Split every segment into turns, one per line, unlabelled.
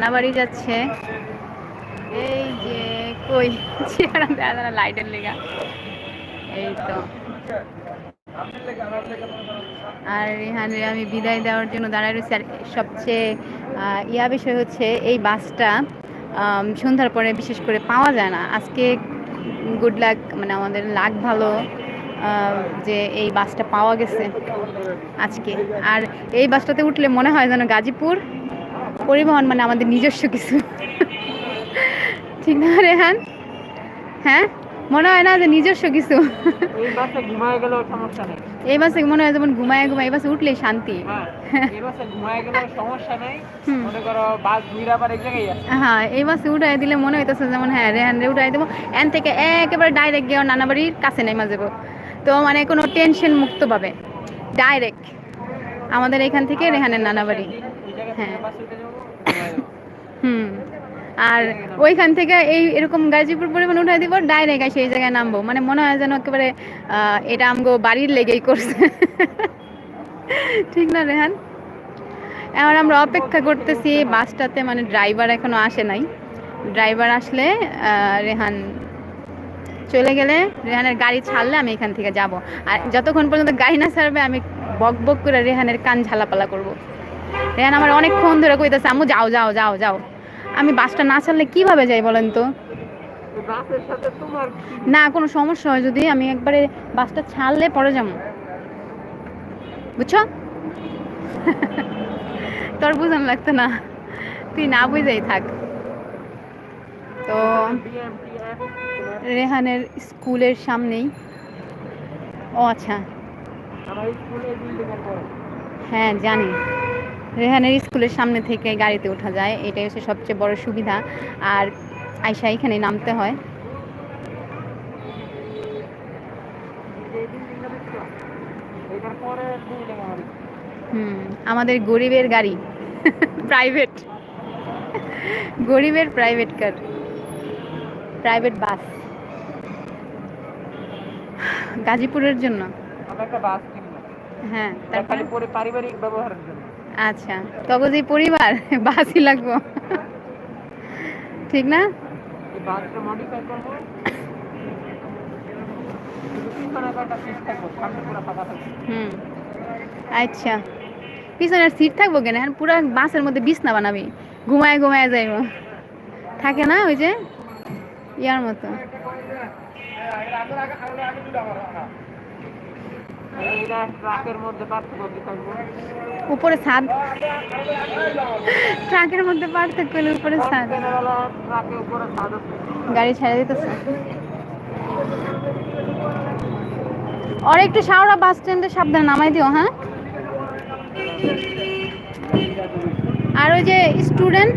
নানাবাড়ি যাচ্ছে। এই যে কই? চেহারা দেয়া লাইটের লেগা। এই তো। আর এখানে আমি বিদায় দেওয়ার জন্য দাঁড়ায় রয়েছি। আর সবচেয়ে ইয়া বিষয় হচ্ছে এই বাসটা সন্ধ্যার পরে বিশেষ করে পাওয়া যায় না। আজকে গুড লাক মানে আমাদের লাক ভালো যে এই বাসটা পাওয়া গেছে আজকে। আর এই বাসটাতে উঠলে মনে হয় যেন গাজীপুর পরিবহন মানে আমাদের নিজস্ব কিছু। ঠিক না রেহান? হ্যাঁ? মনে হয় না যে নিজস্ব কিছু।
এই বাসে নেই।
মনে হয় যেমন ঘুমায় ঘুমায় এই বাসে উঠলেই শান্তি।
হ্যাঁ এই বাসে নেই।
হ্যাঁ উঠাই দিলে মনে হইতেছে যেমন হ্যাঁ রেহান রে উঠাই দেবো। এন থেকে একেবারে ডাইরেক্ট গিয়ে নানা বাড়ির কাছে নেমা যাব। তো মানে কোনো টেনশন মুক্ত পাবে। ডাইরেক্ট আমাদের এখান থেকে রেহানের নানা বাড়ি। হ্যাঁ। হুম। আর ওইখান থেকে এই এরকম গাজীপুর পরিবহন উঠাই দিব ডাইরেক্ট এসে এই জায়গায় নামবো। মানে মনে হয় যেন একেবারে এটা আমগো বাড়ির লেগেই করছে। ঠিক না রেহান? এবার আমরা অপেক্ষা করতেছি বাসটাতে মানে ড্রাইভার এখনও আসে নাই। ড্রাইভার আসলে রেহান চলে গেলে রেহানের গাড়ি ছাড়লে আমি এখান থেকে যাব। আর যতক্ষণ পর্যন্ত গাড়ি না ছাড়বে আমি বক বক করে রেহানের কান ঝালাপালা করব। রেহান আমার অনেকক্ষণ ধরে কইতেছে আম্মু যাও যাও যাও যাও। আমি বাসটা না ছাড়লে কীভাবে যাই বলেন তো? না কোনো সমস্যা হয় যদি আমি একবারে বাসটা ছাড়লে পরে যাব। বুঝছ? তোর বুঝান লাগতো না। তুই না বুঝেই থাক। তো রেহানের স্কুলের সামনেই। ও আচ্ছা। হ্যাঁ জানি। রেহানের স্কুলের সামনে থেকে গাড়িতে ওঠা যায়। এটাই হচ্ছে সবচেয়ে বড় সুবিধা। আর আয়সা এখানে নামতে হয়। হুম আমাদের গরিবের গাড়ি। প্রাইভেট গরিবের প্রাইভেট কার প্রাইভেট বাস গাজীপুরের জন্য।
আমরা একটা বাস কিনলাম।
হ্যাঁ তারপরে?
পারিবারিক ব্যবহারের জন্য।
আচ্ছা তবে যে পরিবার বাসই লাগবো। ঠিক না? হুম আচ্ছা। পিছনের সিট থাকব কেন? এখন পুরো বাসের মধ্যে বিছনা বানাবি। ঘুমায় ঘুমায় যাইব। থাকে না ওই যে? ইয়ার মতো
এইটা ট্রাকের মধ্যে পার্থক্য কি থাকব
উপরে ছাদ। ট্রাকের মধ্যে পার্থক্য হলে উপরে ছাদ। গাড়ি ছেড়ে দিতেছে। আর একটু শাওড়া বাস স্ট্যান্ডে সাবধানে নামাই দিও হ্যাঁ? আর ওই যে স্টুডেন্ট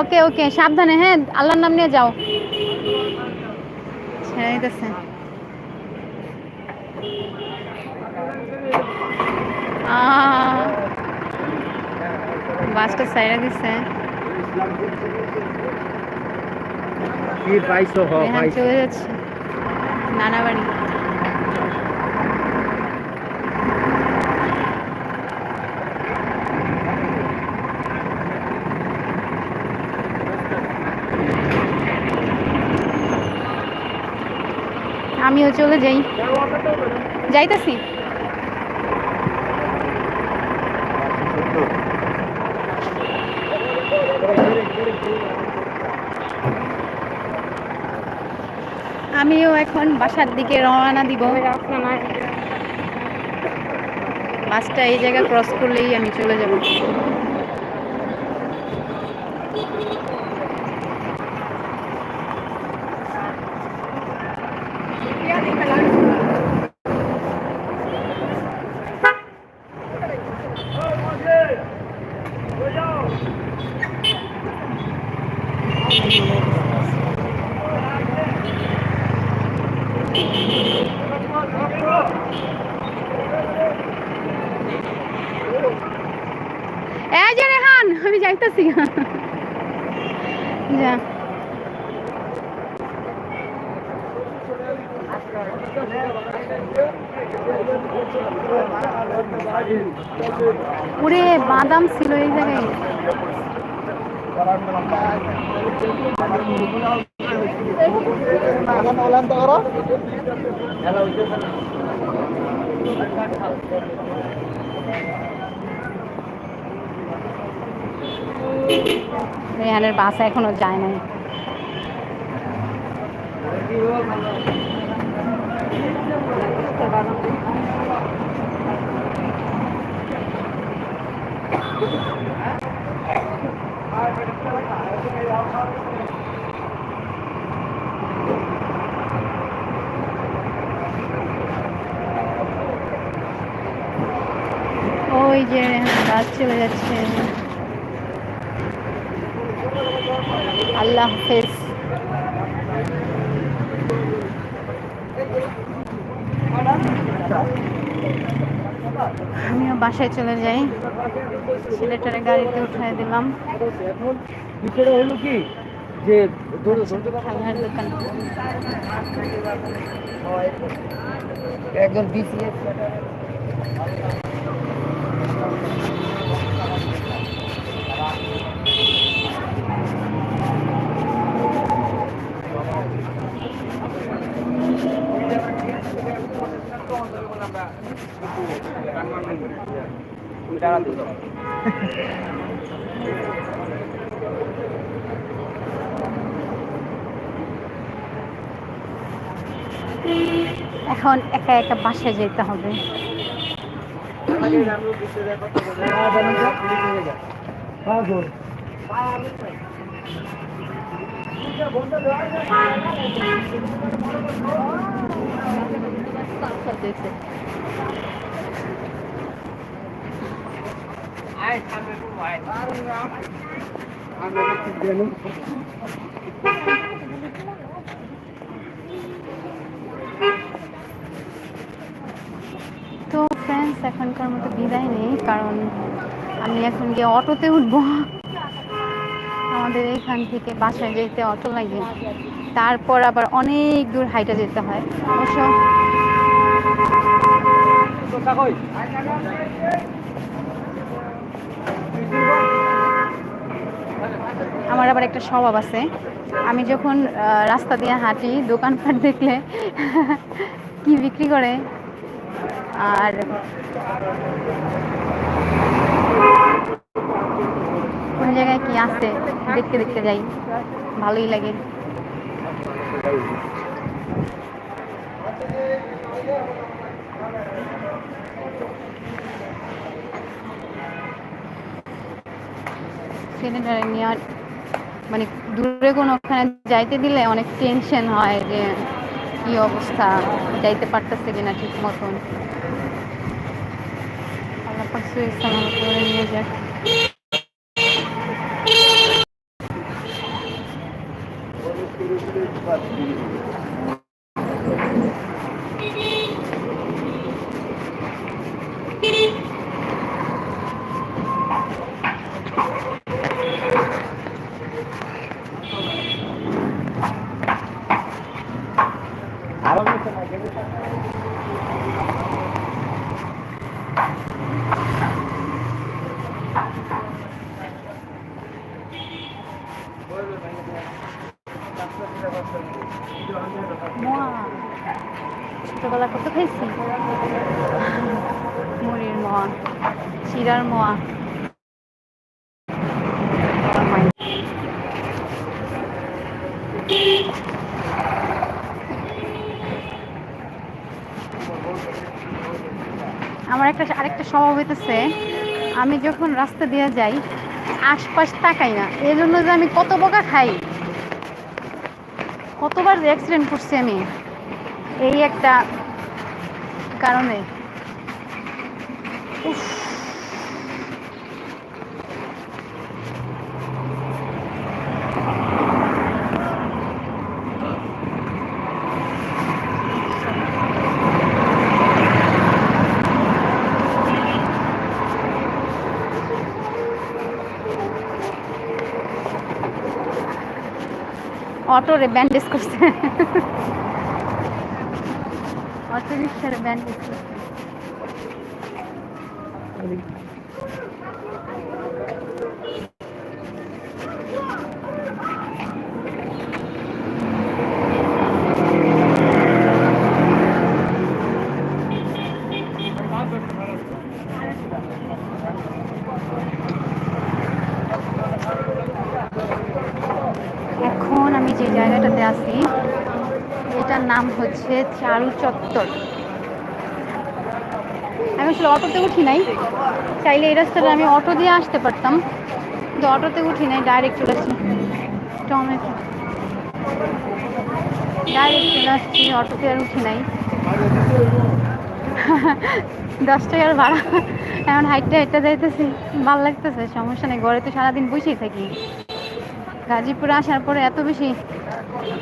ওকে ওকে, সাবধানে হ্যাঁ আল্লাহর নাম নিয়ে যাও। ছেড়ে দিতেছে আহ, বাসটা সাইডে দিছে।
কি পাইছো হ
নানা বাড়ি। আমিও চলে যাই। যাইতাছি। আমিও এখন বাসার দিকে রওনা দিব। বাসটা এই জায়গা ক্রস করলেই আমি চলে যাব এই যে রেহান আমি যাইতাছি যা ওরে বাদাম ছিল এই জায়গায়। রেহানের বাসা এখনও যায় নাই। ওই যে রেহানের বাস চলে যাচ্ছে আল্লাহ হাফেজ আমিও বাসায় চলে যাই। ছেলেটারে গাড়িতে উঠাই দিলাম।
হলো কি? যে
খেলনার দোকান।
একজন বিসিএস।
এখন একা একা বাসায় যেতে হবে। তো ফ্রেন্ডস এখনকার মতো বিদায় নেই, কারণ আমি এখন গিয়ে অটোতে উঠবো। আমাদের এখান থেকে বাসায় যেতে অটো লাগে। তারপর আবার অনেক দূর হাইটে যেতে হয়। অবশ্য আমার আবার একটা স্বভাব আছে। আমি যখন রাস্তা দিয়ে হাঁটি, দোকানপাট দেখলে কি বিক্রি করে? আর কোন জায়গায় কি আছে? দেখতে দেখতে যাই। ভালোই লাগে। মানে দূরে কোনো ওখানে যাইতে দিলে অনেক টেনশন হয় যে কি অবস্থা? যাইতে পারতেছে কিনা ঠিক মতন? নিয়ে যাক। মোয়া মুড়ির মোয়া চিরার মোয়া আমার একটা, আরেকটা স্বভাব হইতেছে, আমি যখন রাস্তা দিয়ে যাই, আশপাশ তাকাই না। এই জন্য যে আমি কত বকা খাই। কতবার যে অ্যাক্সিডেন্ট করছি আমি। এই একটা কারণে। উফ। অটোরে ব্যান্ডেজ করছে। অটো রিক্সার ব্যান্ডেজ করছে এখন আমি যে জায়গাটাতে আছি এটার নাম হচ্ছে চারু চত্বর। আমি আসলে অটোতে উঠি নাই। চাইলে এই রাস্তাটা আমি অটো দিয়ে আসতে পারতাম। কিন্তু অটোতে উঠি নাই ডাইরেক্ট চলে আসছি। টমেটো। ডাইরেক্ট চলে আসছি, অটোতে আর উঠি নাই। দশ টাকার ভাড়া। এখন হাইটটা হাইটটা যাইতেছি, ভালো লাগতেছে, সমস্যা নেই। ঘরে তো সারাদিন বসেই থাকি। গাজীপুরে আসার পরে এত বেশি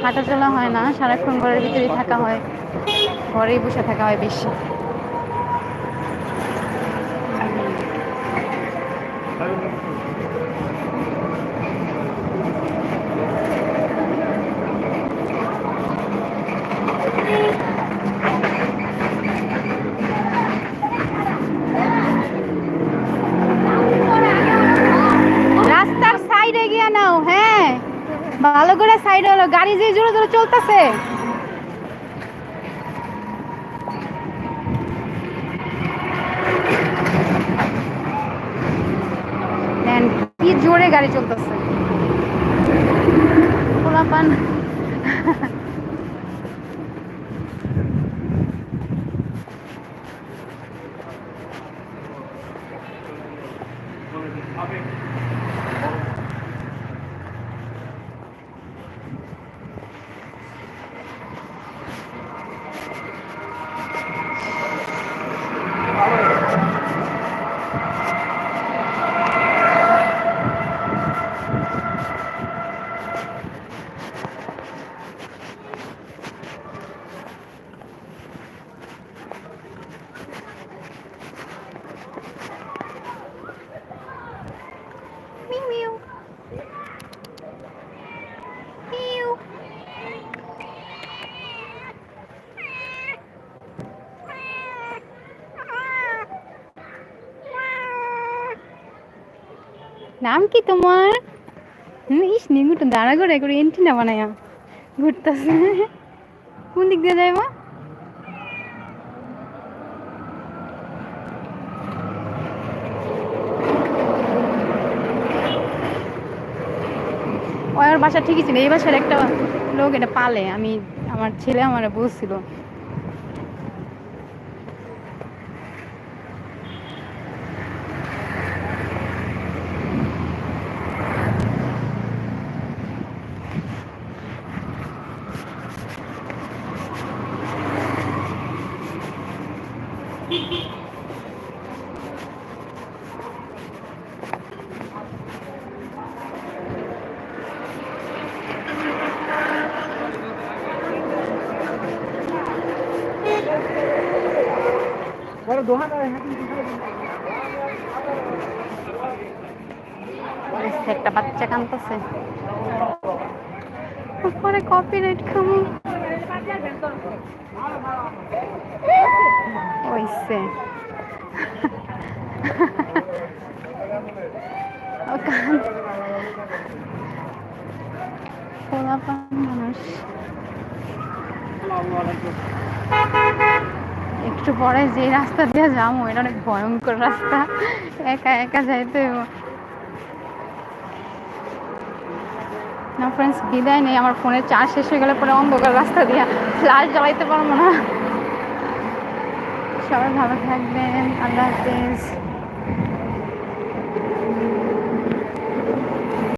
হাঁটাচলা হয় না সারাক্ষণ ঘরের ভিতরেই থাকা হয় ঘরেই বসে থাকা হয় বেশি। গাড়ি যে জোরে জোরে চলতেছে দেন কি জোরে গাড়ি চলতেছে পোলাপান মিউ মিউ মিউ নাম কি তোমার? ইস নিগুটো দাঁড়া করে করে এন্টিনা বানায়া। ঘুরতেছে। কোন দিক দিয়ে যাইবা? ওর বাসা ঠিকই ছিল, এই বাসার একটা লোক এটা পালে, আমি, আমার ছেলে আমার বলছিল
দোহান আর হ্যাঁ
একটা বাচ্চা কাঁদতেছে পরে কপিরাইট খামু ওইসে মানুষ। একটু পরে যে রাস্তা দিয়ে যাব, এটা অনেক ভয়ঙ্কর রাস্তা। একা একা যাইতে না ফ্রেন্ডস বিদায় নেই, আমার ফোনের চার্জ শেষ হয়ে গেলে পরে অন্ধকার রাস্তা দিয়ে ফ্লাশ জ্বালাইতে পারব না। সবাই ভালো থাকবেন, আল্লাহ হাফেজ।